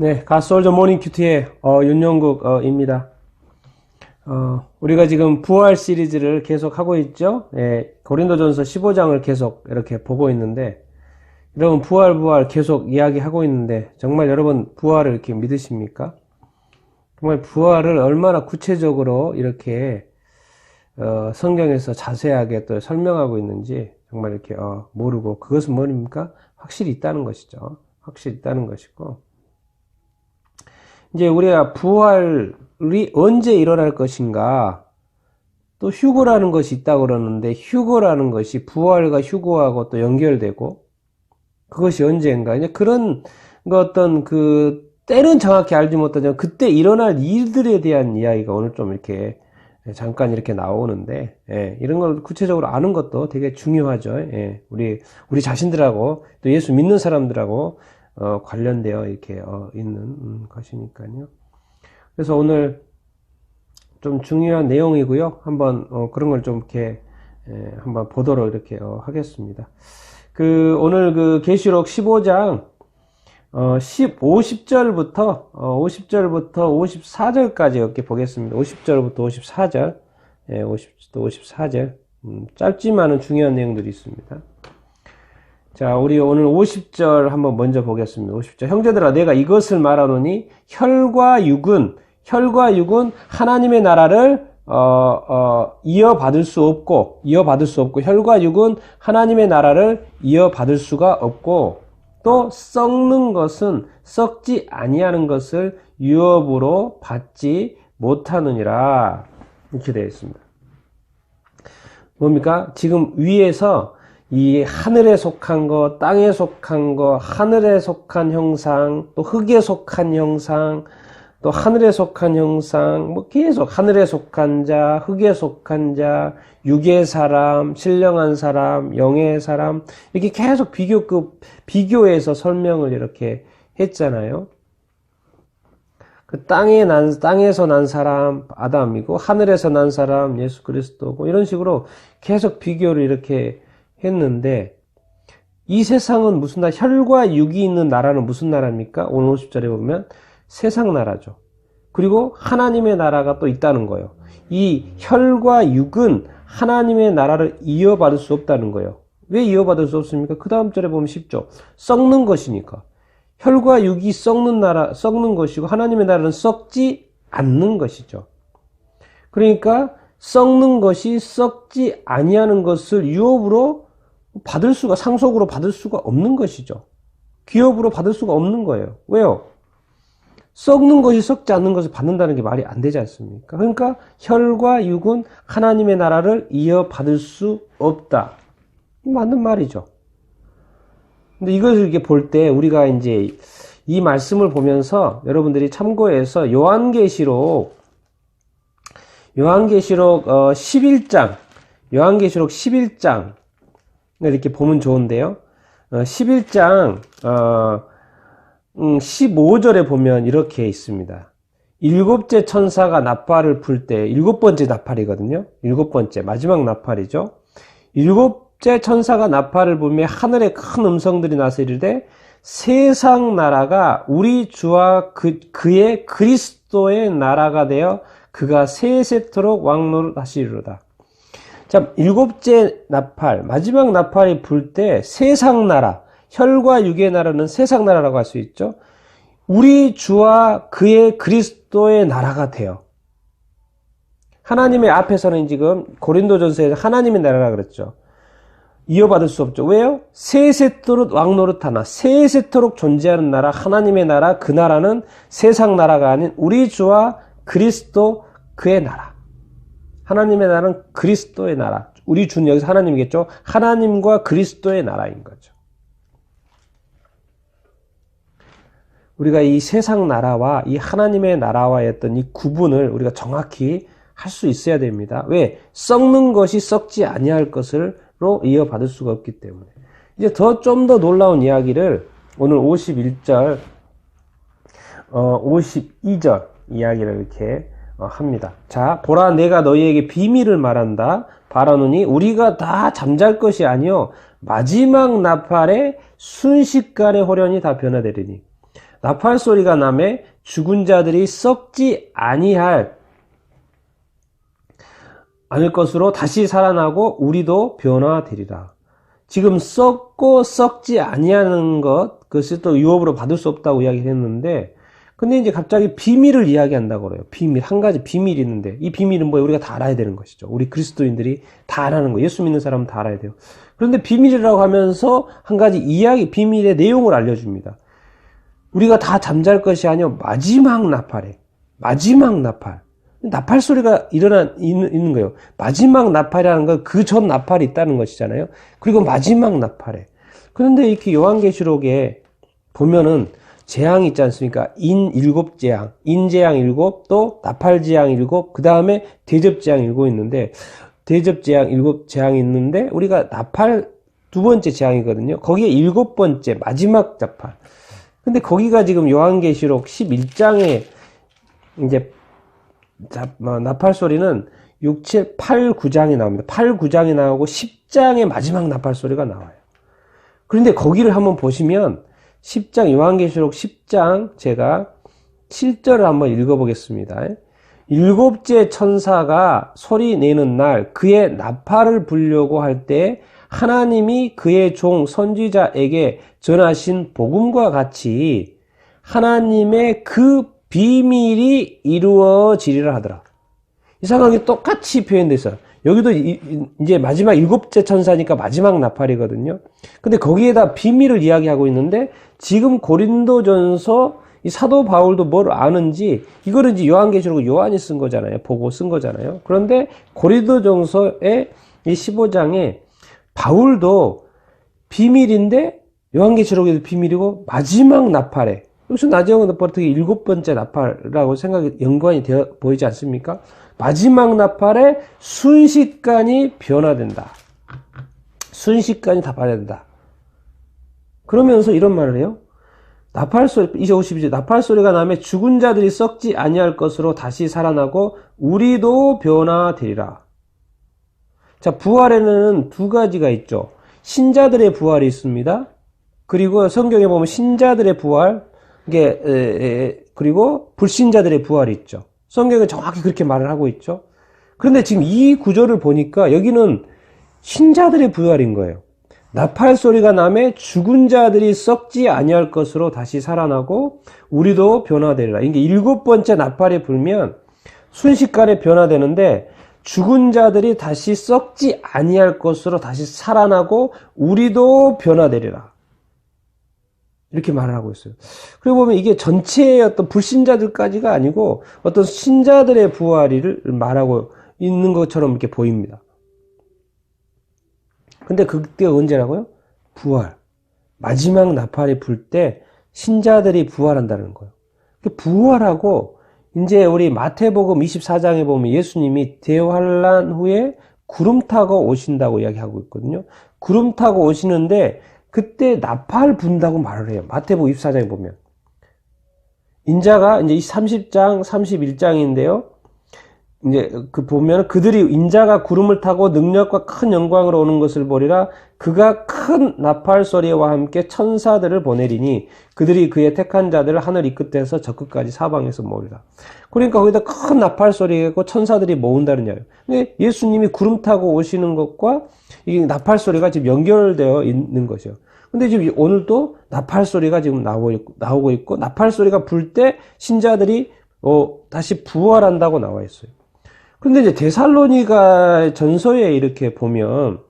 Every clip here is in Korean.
네, 가솔저 모닝 큐티의 어, 윤영국입니다. 어, 우리가 지금 부활 시리즈를 계속 하고 있죠. 예, 고린도전서 15장을 계속 이렇게 보고 있는데, 여러분 부활 부활 계속 이야기하고 있는데, 정말 여러분 부활을 이렇게 믿으십니까? 정말 부활을 얼마나 구체적으로 이렇게 어, 성경에서 자세하게 또 설명하고 있는지 정말 이렇게 어, 모르고 그것은 뭐입니까? 확실히 있다는 것이죠. 확실히 있다는 것이고. 이제 우리가 부활이 언제 일어날 것인가? 또 휴고라는 것이 있다고 그러는데 휴고라는 것이 부활과 휴고하고 또 연결되고 그것이 언제인가? 이제 그런 그 어떤 그 때는 정확히 알지 못하지만 그때 일어날 일들에 대한 이야기가 오늘 좀 이렇게 잠깐 이렇게 나오는데 예, 이런 걸 구체적으로 아는 것도 되게 중요하죠. 예, 우리 우리 자신들하고 또 예수 믿는 사람들하고 어, 관련되어 이렇게 어, 있는 음, 것이니까요. 그래서 오늘 좀 중요한 내용이고요. 한번 어, 그런 걸 좀 이렇게 예, 한번 보도록 이렇게 어, 하겠습니다. 그 오늘 그 계시록 15장 어, 10, 50절부터, 어, 50절부터 54절까지 이렇게 보겠습니다. 50절부터 54절, 예, 50, 54절. 음, 짧지만은 중요한 내용들이 있습니다. 자, 우리 오늘 50절 한번 먼저 보겠습니다. 50절. 형제들아, 내가 이것을 말하노니, 혈과 육은, 혈과 육은 하나님의 나라를, 어, 어, 이어받을 수 없고, 이어받을 수 없고, 혈과 육은 하나님의 나라를 이어받을 수가 없고, 또 썩는 것은 썩지 아니하는 것을 유업으로 받지 못하느니라 이렇게 되어 있습니다. 뭡니까? 지금 위에서 이 하늘에 속한 거, 땅에 속한 거, 하늘에 속한 형상, 또 흙에 속한 형상, 또 하늘에 속한 형상, 뭐 계속 하늘에 속한 자, 흙에 속한 자, 육의 사람, 신령한 사람, 영의 사람, 이렇게 계속 비교급, 비교해서 설명을 이렇게 했잖아요. 그 땅에 난, 땅에서 난 사람, 아담이고, 하늘에서 난 사람, 예수 그리스도고, 이런 식으로 계속 비교를 이렇게 했는데, 이 세상은 무슨 나라, 혈과 육이 있는 나라는 무슨 나라입니까? 오늘 50절에 보면, 세상 나라죠. 그리고 하나님의 나라가 또 있다는 거예요. 이 혈과 육은 하나님의 나라를 이어받을 수 없다는 거예요. 왜 이어받을 수 없습니까? 그 다음 절에 보면 쉽죠. 썩는 것이니까. 혈과 육이 썩는 나라, 썩는 것이고 하나님의 나라는 썩지 않는 것이죠. 그러니까 썩는 것이 썩지 아니하는 것을 유업으로 받을 수가 상속으로 받을 수가 없는 것이죠. 기업으로 받을 수가 없는 거예요. 왜요? 썩는 것이 썩지 않는 것을 받는다는 게 말이 안 되지 않습니까? 그러니까 혈과 육은 하나님의 나라를 이어받을 수 없다. 맞는 말이죠. 근데 이것을 이렇게 볼 때 우리가 이제 이 말씀을 보면서 여러분들이 참고해서 요한계시록 요한계시록 11장 요한계시록 11장 이렇게 보면 좋은데요. 11장 어, 15절에 음, 보면 이렇게 있습니다. 일곱째 천사가 나팔을 불 때, 일곱 번째 나팔이거든요. 일곱 번째, 마지막 나팔이죠. 일곱째 천사가 나팔을 불며 하늘에 큰 음성들이 나서 이르되 세상 나라가 우리 주와 그, 그의 그리스도의 나라가 되어 그가 세세토록 왕노를 하시리로다. 자, 일곱째 나팔, 마지막 나팔이 불 때 세상 나라, 혈과 육의 나라는 세상 나라라고 할 수 있죠. 우리 주와 그의 그리스도의 나라가 돼요. 하나님의 앞에서는 지금 고린도전서에서 하나님의 나라라 그랬죠. 이어받을 수 없죠. 왜요? 세세토록 왕노릇 하나 세세토록 존재하는 나라 하나님의 나라 그 나라는 세상 나라가 아닌 우리 주와 그리스도 그의 나라. 하나님의 나라는 그리스도의 나라. 우리 주는 여기서 하나님이겠죠. 하나님과 그리스도의 나라인 거죠. 우리가 이 세상 나라와 이 하나님의 나라와의 어떤 이 구분을 우리가 정확히 할 수 있어야 됩니다. 왜? 썩는 것이 썩지 아니할 것을로 이어받을 수가 없기 때문에. 이제 더 좀 더 놀라운 이야기를 오늘 51절, 어, 52절 이야기를 이렇게 어, 합니다. 자, 보라 내가 너희에게 비밀을 말한다. 바라노니 우리가 다 잠잘 것이 아니요 마지막 나팔에 순식간에 호련히 다 변화되리니 나팔 소리가 남에 죽은 자들이 썩지 아니할 않을 것으로 다시 살아나고 우리도 변화되리라. 지금 썩고 썩지 아니하는 것, 그것이 또 유업으로 받을 수 없다고 이야기를 했는데, 근데 이제 갑자기 비밀을 이야기한다고 그래요. 비밀. 한 가지 비밀이 있는데, 이 비밀은 뭐예요? 우리가 다 알아야 되는 것이죠. 우리 그리스도인들이 다 알아는 거. 예수 믿는 사람은 다 알아야 돼요. 그런데 비밀이라고 하면서 한 가지 이야기, 비밀의 내용을 알려줍니다. 우리가 다 잠잘 것이 아니요 마지막 나팔에. 마지막 나팔. 나팔 소리가 일어나 있는, 있는 거예요. 마지막 나팔이라는 건 그 전 나팔이 있다는 것이잖아요. 그리고 마지막 나팔에. 그런데 이렇게 요한계시록에 보면은 재앙이 있지 않습니까? 인 일곱 재앙, 인 재앙 일곱, 또 나팔 재앙 일곱, 그 다음에 대접 재앙 일곱 있는데 대접 재앙 일곱 재앙이 있는데 우리가 나팔 두 번째 재앙이거든요. 거기에 일곱 번째 마지막 나팔. 근데 거기가 지금 요한계시록 11장에 이제 자, 뭐, 나팔 소리는 6, 7, 8, 9장이 나옵니다. 8, 9장이 나오고 10장의 마지막 나팔 소리가 나와요. 그런데 거기를 한번 보시면 10장 요한계시록 10장 제가 7절을 한번 읽어보겠습니다. 일곱째 천사가 소리 내는 날 그의 나팔을 불려고 할 때 하나님이 그의 종 선지자에게 전하신 복음과 같이 하나님의 그 비밀이 이루어지리라 하더라. 이 상황이 똑같이 표현되어 있어요. 여기도 이, 제 마지막 일곱째 천사니까 마지막 나팔이거든요. 근데 거기에다 비밀을 이야기하고 있는데 지금 고린도전서 이 사도 바울도 뭘 아는지 이거를 이제 요한계시록 요한이 쓴 거잖아요. 보고 쓴 거잖아요. 그런데 고린도전서의 이 15장에 바울도 비밀인데 요한계시록에도 비밀이고 마지막 나팔에 여기서 나지막 나팔 어떻게 일곱 번째 나팔이라고 생각이 연관이 되어 보이지 않습니까? 마지막 나팔에 순식간이 변화된다. 순식간이 다 발현된다. 그러면서 이런 말을 해요. 나팔 소리, 이제 52절, 나팔 소리가 나면 죽은 자들이 썩지 아니할 것으로 다시 살아나고 우리도 변화되리라. 자, 부활에는 두 가지가 있죠. 신자들의 부활이 있습니다. 그리고 성경에 보면 신자들의 부활, 이게, 에, 에, 그리고 불신자들의 부활이 있죠. 성경에 정확히 그렇게 말을 하고 있죠. 그런데 지금 이 구조를 보니까 여기는 신자들의 부활인 거예요. 나팔 소리가 남에 죽은 자들이 썩지 아니할 것으로 다시 살아나고 우리도 변화되리라. 이게 일곱 번째 나팔이 불면 순식간에 변화되는데 죽은 자들이 다시 썩지 아니할 것으로 다시 살아나고 우리도 변화되리라. 이렇게 말을 하고 있어요. 그리고 보면 이게 전체의 어떤 불신자들까지가 아니고 어떤 신자들의 부활을 말하고 있는 것처럼 이렇게 보입니다. 근데 그때가 언제라고요? 부활. 마지막 나팔이 불 때 신자들이 부활한다는 거예요. 부활하고 이제 우리 마태복음 24장에 보면 예수님이 대환란 후에 구름 타고 오신다고 이야기하고 있거든요. 구름 타고 오시는데 그때 나팔 분다고 말을 해요. 마태복음 24장에 보면. 인자가 이제 30장, 31장인데요. 이제 그 보면 그들이 인자가 구름을 타고 능력과 큰 영광으로 오는 것을 보리라 그가 큰 나팔 소리와 함께 천사들을 보내리니 그들이 그의 택한 자들을 하늘 이 끝에서 저 끝까지 사방에서 모으리라. 그러니까 거기다 큰 나팔 소리고 천사들이 모은다는 이야기예요. 근데 예수님이 구름 타고 오시는 것과 이 나팔 소리가 지금 연결되어 있는 것이요. 근데 지금 오늘도 나팔 소리가 지금 나오고 있고, 나오고 있고 나팔 소리가 불 때 신자들이 어, 다시 부활한다고 나와 있어요. 근데 이제 데살로니가 전서에 이렇게 보면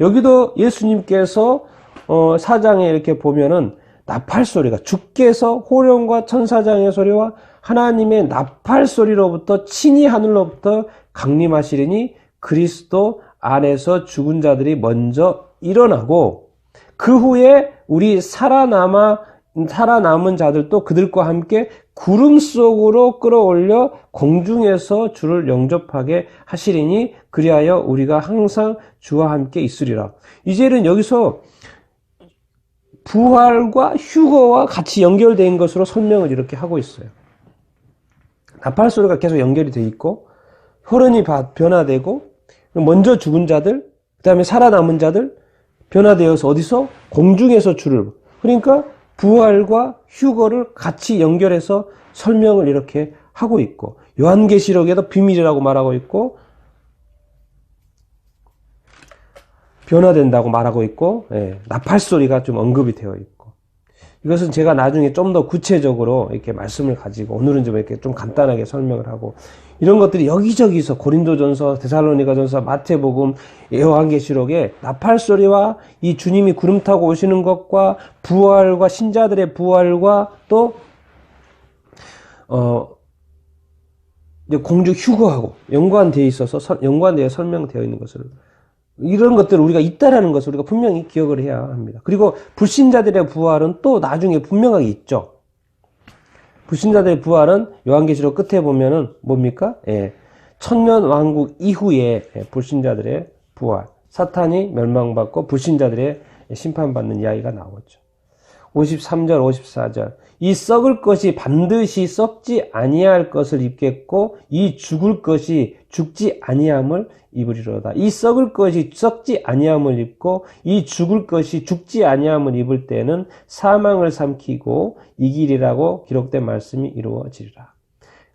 여기도 예수님께서 어, 사장에 이렇게 보면은 나팔 소리가 주께서 호령과 천사장의 소리와 하나님의 나팔 소리로부터 친히 하늘로부터 강림하시리니 그리스도 안에서 죽은 자들이 먼저 일어나고 그 후에 우리 살아남아 살아남은 자들도 그들과 함께 구름 속으로 끌어올려 공중에서 주를 영접하게 하시리니 그리하여 우리가 항상 주와 함께 있으리라. 이제는 여기서 부활과 휴거와 같이 연결된 것으로 설명을 이렇게 하고 있어요. 나팔 소리가 계속 연결이 돼 있고 혈흔이 변화되고 먼저 죽은 자들, 그 다음에 살아남은 자들 변화되어서 어디서 공중에서 주를 그러니까 부활과 휴거를 같이 연결해서 설명을 이렇게 하고 있고 요한계시록에도 비밀이라고 말하고 있고 변화된다고 말하고 있고 예, 나팔 소리가 좀 언급이 되어 있고. 이것은 제가 나중에 좀 더 구체적으로 이렇게 말씀을 가지고 오늘은 좀 이렇게 좀 간단하게 설명을 하고 이런 것들이 여기저기서 고린도전서, 데살로니가전서, 마태복음, 요한계시록에 나팔 소리와 이 주님이 구름 타고 오시는 것과 부활과 신자들의 부활과 또 어, 공주 휴거하고 연관되어 있어서 서- 연관되어 설명되어 있는 것을 이런 것들을 우리가 있다라는 것을 우리가 분명히 기억을 해야 합니다. 그리고 불신자들의 부활은 또 나중에 분명하게 있죠. 불신자들의 부활은 요한계시록 끝에 보면은 뭡니까? 예. 천년 왕국 이후에 예, 불신자들의 부활, 사탄이 멸망받고 불신자들의 심판받는 이야기가 나오죠. 53절, 54절. 이 썩을 것이 반드시 썩지 아니할 것을 입겠고 이 죽을 것이 죽지 아니함을 입으리로다. 이 썩을 것이 썩지 아니함을 입고 이 죽을 것이 죽지 아니함을 입을 때는 사망을 삼키고 이길이라고 기록된 말씀이 이루어지리라.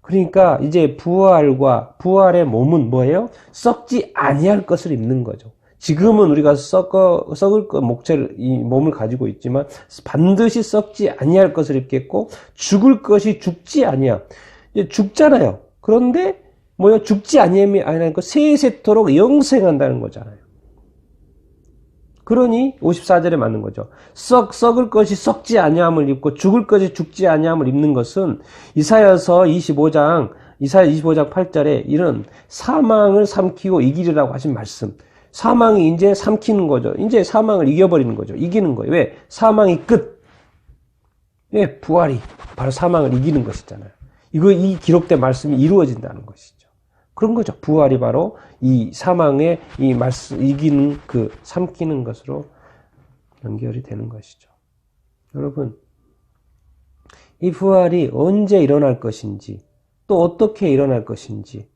그러니까 이제 부활과 부활의 몸은 뭐예요? 썩지 아니할 것을 입는 거죠. 지금은 우리가 썩어, 썩을 것, 목체를, 이 몸을 가지고 있지만 반드시 썩지 아니할 것을 입겠고 죽을 것이 죽지 아니야. 이제 죽잖아요. 그런데 뭐요? 죽지 아니함이 아니라니까 세세토록 영생한다는 거잖아요. 그러니 54절에 맞는 거죠. 썩 썩을 것이 썩지 아니함을 입고 죽을 것이 죽지 아니함을 입는 것은 이사야서 25장 이사야 25장 8절에 이런 사망을 삼키고 이기리라고 하신 말씀. 사망이 이제 삼키는 거죠. 이제 사망을 이겨버리는 거죠. 이기는 거예요. 왜? 사망이 끝. 왜? 부활이 바로 사망을 이기는 것이잖아요. 이거 이 기록된 말씀이 이루어진다는 것이죠. 그런 거죠. 부활이 바로 이 사망의 이 말씀 이기는 그 삼키는 것으로 연결이 되는 것이죠. 여러분, 이 부활이 언제 일어날 것인지, 또 어떻게 일어날 것인지,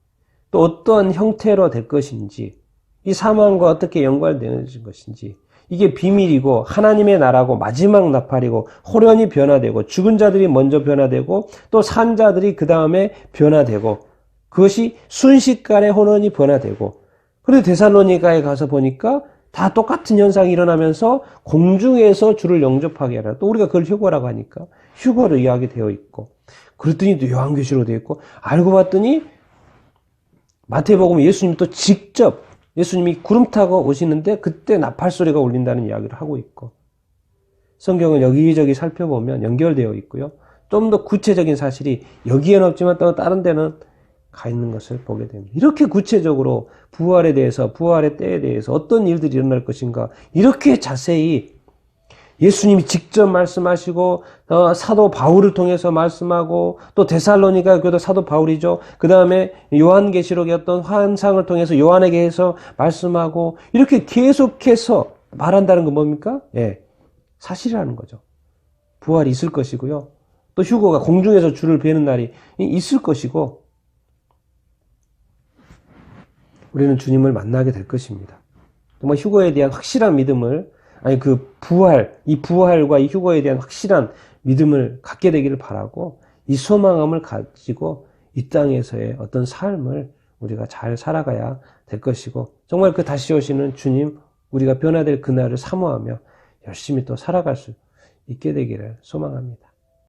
또 어떠한 형태로 될 것인지, 이 사망과 어떻게 연관되는 것인지, 이게 비밀이고 하나님의 나라고 마지막 나팔이고 호련이 변화되고 죽은 자들이 먼저 변화되고 또 산 자들이 그 다음에 변화되고 그것이 순식간에 호련이 변화되고 그런데 데살로니가에 가서 보니까 다 똑같은 현상이 일어나면서 공중에서 주를 영접하게 하라. 또 우리가 그걸 휴거라고 하니까 휴거로 이야기 되어 있고 그랬더니 또 요한계시로 되어 있고 알고 봤더니 마태복음 예수님 또 직접 예수님이 구름 타고 오시는데 그때 나팔 소리가 울린다는 이야기를 하고 있고 성경을 여기저기 살펴보면 연결되어 있고요. 좀 더 구체적인 사실이 여기에는 없지만 또 다른 데는 가 있는 것을 보게 됩니다. 이렇게 구체적으로 부활에 대해서 부활의 때에 대해서 어떤 일들이 일어날 것인가 이렇게 자세히 예수님이 직접 말씀하시고 어, 사도 바울을 통해서 말씀하고 또 데살로니가 교도 사도 바울이죠. 그 다음에 요한계시록의 어떤 환상을 통해서 요한에게 해서 말씀하고 이렇게 계속해서 말한다는 건 뭡니까? 예, 사실이라는 거죠. 부활이 있을 것이고요. 또 휴거가 공중에서 줄을 베는 날이 있을 것이고 우리는 주님을 만나게 될 것입니다. 정말 휴거에 대한 확실한 믿음을 아니 그 부활, 이 부활과 이 휴거에 대한 확실한 믿음을 갖게 되기를 바라고 이 소망함을 가지고 이 땅에서의 어떤 삶을 우리가 잘 살아가야 될 것이고 정말 그 다시 오시는 주님 우리가 변화될 그날을 사모하며 열심히 또 살아갈 수 있게 되기를 소망합니다.